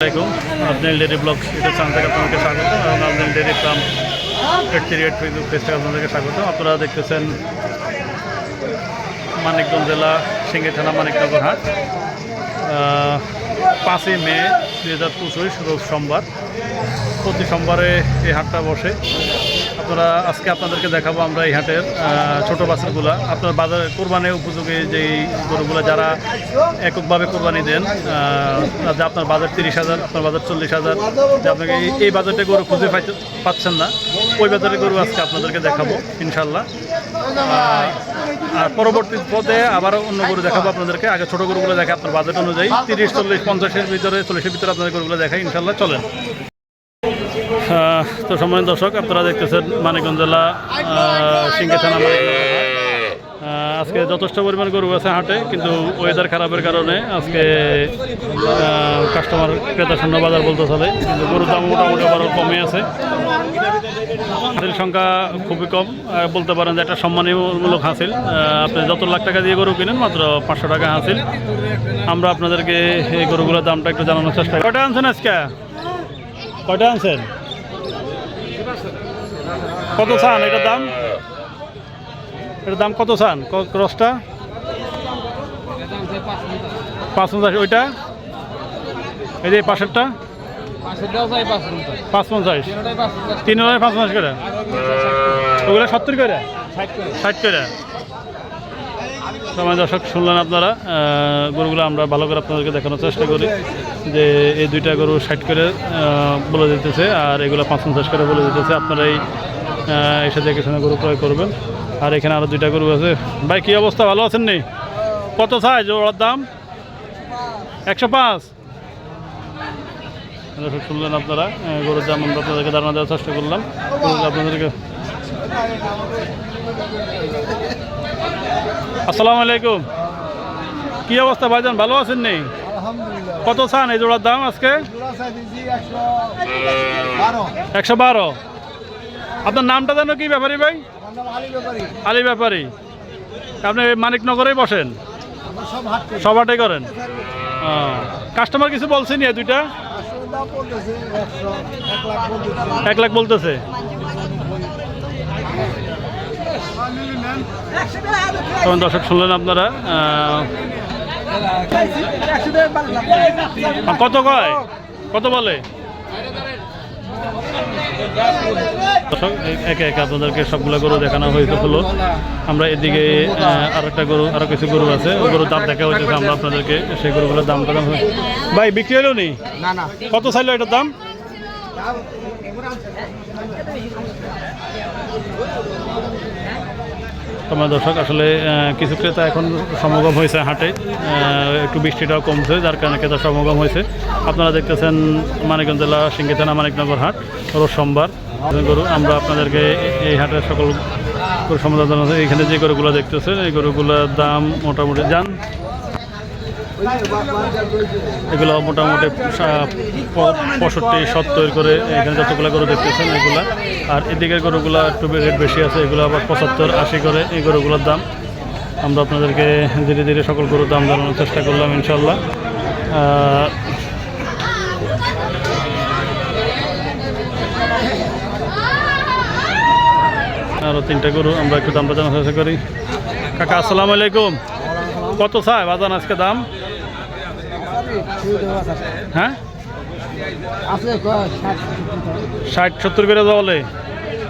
আসসালামাইকুম আজনেল dairy blog YouTube channel থেকে আপনাদেরকে স্বাগত। এবং আপনার dairy farm eight Facebook page থেকে আপনাদেরকে স্বাগত। আপনারা দেখতেছেন মানিকগঞ্জ জেলা, সিঙ্গি থানা, মানিকনগর হাট। পাঁচই মে দু হাজার পঁচিশ, রোজ সোমবার। প্রতি সোমবারে এই হাটটা বসে। আপনারা আজকে আপনাদেরকে দেখাবো আমরা এই হাটের ছোট বাছুরগুলা। আপনার বাজার কোরবানি উপযোগী যেই গরুগুলো যারা এককভাবে কোরবানি দেন যে আপনার বাজার তিরিশ হাজার, আপনার বাজার চল্লিশ হাজার, যে আপনাকে এই- বাজারটা গরু খুঁজে পাচ্ছেন না, ওই বাজারে গরু আজকে আপনাদেরকে দেখাবো ইনশাল্লাহ আর পরবর্তী পদে আবার অন্য গরু দেখাবো আপনাদেরকে। আগে ছোট গরুগুলো দেখে আপনার বাজেট অনুযায়ী তিরিশ, চল্লিশ, পঞ্চাশের ভিতরে, চল্লিশের ভিতরে আপনাদের গরুগুলো দেখাই ইনশাল্লাহ চলেন। তো সম্মানিত দর্শক, আপনারা দেখতেছেন মানিকগঞ্জ জেলা সিংকে থানা আজকে যথেষ্ট পরিমাণ গরু আছে হাটে, কিন্তু ওয়েদার খারাপের কারণে আজকে কাস্টমার ক্রেতা শূন্য বাজার বলতে চলে, কিন্তু গরুর দাম মোটামুটি আবারও কমে আছে। হাসিল সংখ্যা খুবই কম বলতে পারেন যে একটা সম্মানীয়মূলক হাসিল। আপনি যত লাখ টাকা দিয়ে গরু কিনেন, মাত্র পাঁচশো টাকা হাসিল। আমরা আপনাদেরকে এই গরুগুলোর দামটা একটু জানানোর চেষ্টা করি। কয়টা আনছেন আজকে? কয়টা আনছেন? কত চান? এটার দাম? এটার দাম কত চান? ক্রসটা? পাঁচ পঞ্চাশ ওইটা? এই যে পাশেরটা? পাঁচ পঞ্চাশ তিন হাজার পাঁচ পঞ্চাশ করে? ওগুলো সত্তর করে? ষাট করে? সময় দর্শক, শুনলেন আপনারা গরুগুলো আমরা ভালো করে আপনাদেরকে দেখানোর চেষ্টা করি যে এই দুইটা গরু ষাট করে বলে দিতেছে আর এগুলো পাঁচ পঞ্চাশ করে বলে দিতেছে। আপনারা এই এসে দেখে শুনে গরু ক্রয় করবেন। আর এখানে আরও দুইটা গরু আছে। ভাই, কী অবস্থা? ভালো আছেন নি? কত চাই জোড়ার দাম? একশো পাঁচ। দর্শক, শুনলেন আপনারা গরুর দাম আমরা আপনাদেরকে ধারণা দেওয়ার চেষ্টা করলাম। আপনাদেরকে আসসালামু আলাইকুম। কি অবস্থা ভাইজান ভালো আছেন নেই কত চান এই জোড়ার দাম আজকে? একশো বারো। আপনার নামটা জানো কি ব্যাপারী ভাই? আলী ব্যাপারী। আপনি মানিকনগরেই বসেন? সবাটাই করেন? কাস্টমার কিছু বলছেন এই দুইটা? এক লাখ বলতেছে। তখন দর্শক শুনলেন আপনারা কত কয়? কত বলে? দর্শক, একে একে আপনাদেরকে সবগুলো গরু দেখানো হয়েছে হলো। আমরা এদিকে আর একটা গরু আরও কিছু গরু আছে। ওই গরুর দাম দেখা হয়েছে আমরা আপনাদেরকে সেই গরুগুলোর দাম দাম ভাই বিক্রি হলো নি? না না। কত চাইলো এটার দাম? তোমার দর্শক, আসলে কিছু ক্রেতা এখন সমাগম হয়েছে হাটে। একটু বৃষ্টিটাও কমছে, যার কারণে ক্রেতা সমাগম হয়েছে। আপনারা দেখতেছেন মানিকগঞ্জ জেলা সিঙ্গি থানা মানিকনগর হাট, রোজ সোমবার। গরু, আমরা আপনাদেরকে এই হাটের সকল সমাধান জানাচ্ছি এখানে যে গরুগুলো দেখতেছেন, এই গরুগুলোর দাম মোটামুটি যান এগুলো মোটামুটি পঁয়ষট্টি, সত্তর করে এখানে যতগুলো গরু দেখতেছেন, এগুলা। আর এদিকের গরুগুলো একটু রেট বেশি আছে, এগুলো আবার পঁচাত্তর আশি করে এই গরুগুলোর দাম। আমরা আপনাদেরকে ধীরে ধীরে সকল গরুর দাম জানানোর চেষ্টা করলাম ইনশাল্লাহ আরও তিনটা গরু, আমরা একটু দামটা জানার চেষ্টা করি। কাকা, আসসালামু আলাইকুম। কত চাই বাজান আজকে দাম? হ্যাঁ? ষাট সত্তর করে বলে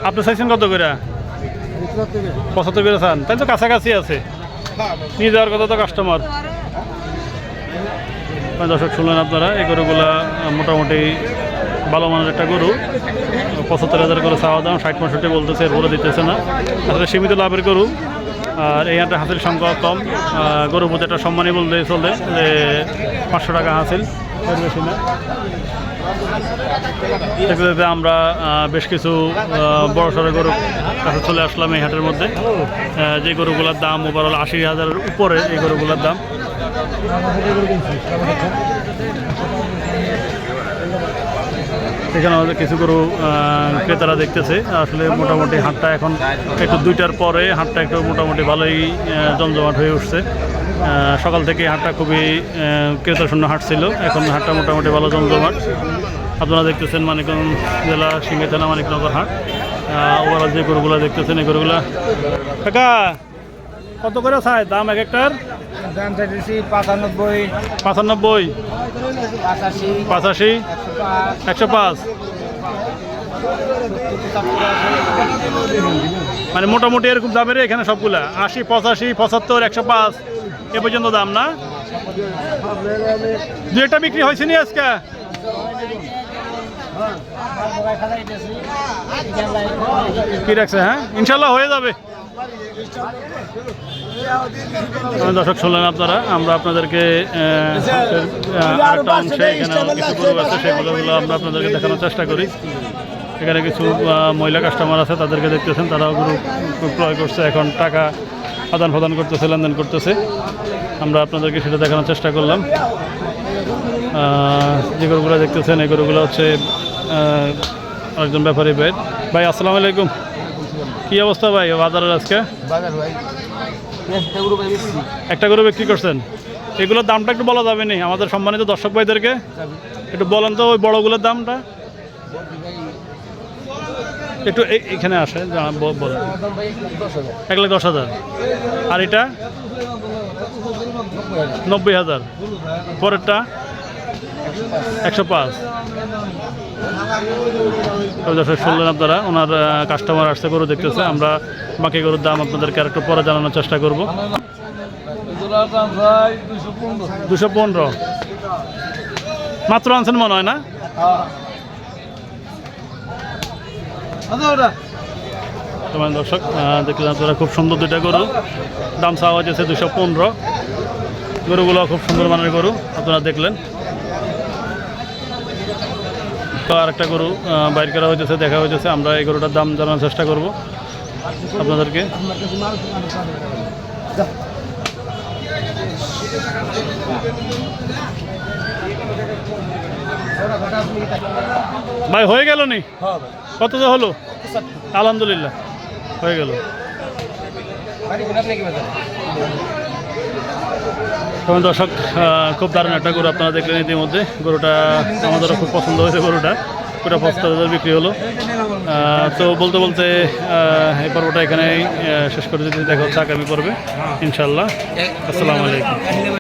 আপনি চাইছেন কত করে? পঁচাত্তর করে। চান। তাই তো কাছাকাছি আছে। নিয়ে যাওয়ার কথা তো কাস্টমার দর্শক শুনলেন আপনারা এই গরুগুলা মোটামুটি ভালো মানের একটা গরু। পঁচাত্তর হাজার করে চাওয়া দাম ষাট পঁয়ষট্টি বলতেছে এরপরে দিতেছে না। আসলে সীমিত লাভের গরু। আর এই হাটে হাসিল সংখ্যা কম। গরুর প্রতি একটা সম্মানই বলতে চলে যে পাঁচশো টাকা হাসিল। বেশি না। দেখতে আমরা বেশ কিছু বড় সড়ো গরু কাছে চলে আসলাম এই হাটের মধ্যে। যে গরুগুলোর দাম ওভারঅল আশি হাজারের উপরে, এই গরুগুলোর দাম। এখানে আমাদের কিছু গরু ক্রেতারা দেখতেছে। আসলে মোটামুটি হাটটা এখন একটু দুইটার পরে হাটটা একটু মোটামুটি ভালোই জমজমাট হয়ে উঠছে। সকাল থেকে হাটটা খুবই ক্রেতাশূন্য হাট ছিল। এখন হাটটা মোটামুটি ভালো জমজমাট আপনারা দেখতেছেন মানিকগঞ্জ জেলা সিংহে থানা মানিকনগর হাট। ওভারঅল যে গরুগুলো দেখতেছেন এই গরুগুলা। কাকা কত করে চাই? দাম এক একটার? দাম চাইতেছি পাঁচানব্বই। পাঁচানব্বই? পঁচাশি? একশো পাঁচ। মানে মোটামুটি এরকম দামের এখানে সবগুলা। আশি, পঁচাশি, পঁচাত্তর, একশো পাঁচ, এ পর্যন্ত দাম, না? দু একটা বিক্রি হয়েছে নি আজকে? কি রাখছে হ্যাঁ? ইনশাল্লাহ হয়ে যাবে। দর্শক শুনলেন আপনারা, আমরা আপনাদেরকে আরেকটা অংশে এখানে কিছু আছে সেই আমরা আপনাদেরকে দেখানোর চেষ্টা করি। এখানে কিছু মহিলা কাস্টমার আছে তাদেরকে দেখতেছেন তারাও গরু ক্রয় করছে। এখন টাকা আদান প্রদান করতেছে লেনদেন করতেছে। আমরা আপনাদেরকে সেটা দেখানোর চেষ্টা করলাম। যে গরুগুলো দেখতেছেন এই গরুগুলো হচ্ছে আরেকজন ব্যাপারী ভাই। ভাই আসসালামু আলাইকুম। কি অবস্থা ভাই? বাজারের আজকে? একটা একটা গরু বিক্রি করছেন? এগুলোর দামটা একটু বলা যাবে নি? আমাদের সম্মানিত দর্শক ভাইদেরকে একটু বলেন তো ওই বড়গুলোর দামটা। একটু এখানে আসে এক লাখ দশ হাজার। আর এটা? নব্বই হাজার। পরেরটা? একশো পাঁচ। শুনলেন আপনারা, ওনার কাস্টমার আসছে, গরু দেখতেছে। আমরা বাকি গরুর দাম আপনাদেরকে আর একটু পরে জানানোর চেষ্টা করব। দুশো পনেরো। মাত্র আনছেন মনে হয় না? তোমার দর্শক দেখলেন আপনারা খুব সুন্দর দুইটা গরু। দাম চাওয়া হয়েছে দুশো পনেরো। গরুগুলো খুব সুন্দর মানের গরু, আপনারা দেখলেন। তো আরেকটা গরু বাইর করা হয়েছে দেখা হয়েছে আমরা এই গরুটার দাম জানানোর চেষ্টা করব আপনাদেরকে। ভাই হয়ে গেল নি? কত যে হলো? আলহামদুলিল্লাহ হয়ে গেল। তখন দর্শক খুব দারুণ একটা গরু আপনারা দেখলেন ইতিমধ্যে। গরুটা আমাদেরও খুব পছন্দ হয়েছে গরুটা। পুরো পঁচাত্তর হাজার বিক্রি হলো। তো বলতে বলতে এই পর্বটা এখানেই শেষ করে দিতে দেখা হচ্ছে আগামী পর্বে। ইনশাল্লাহ আসসালামু আলাইকুম।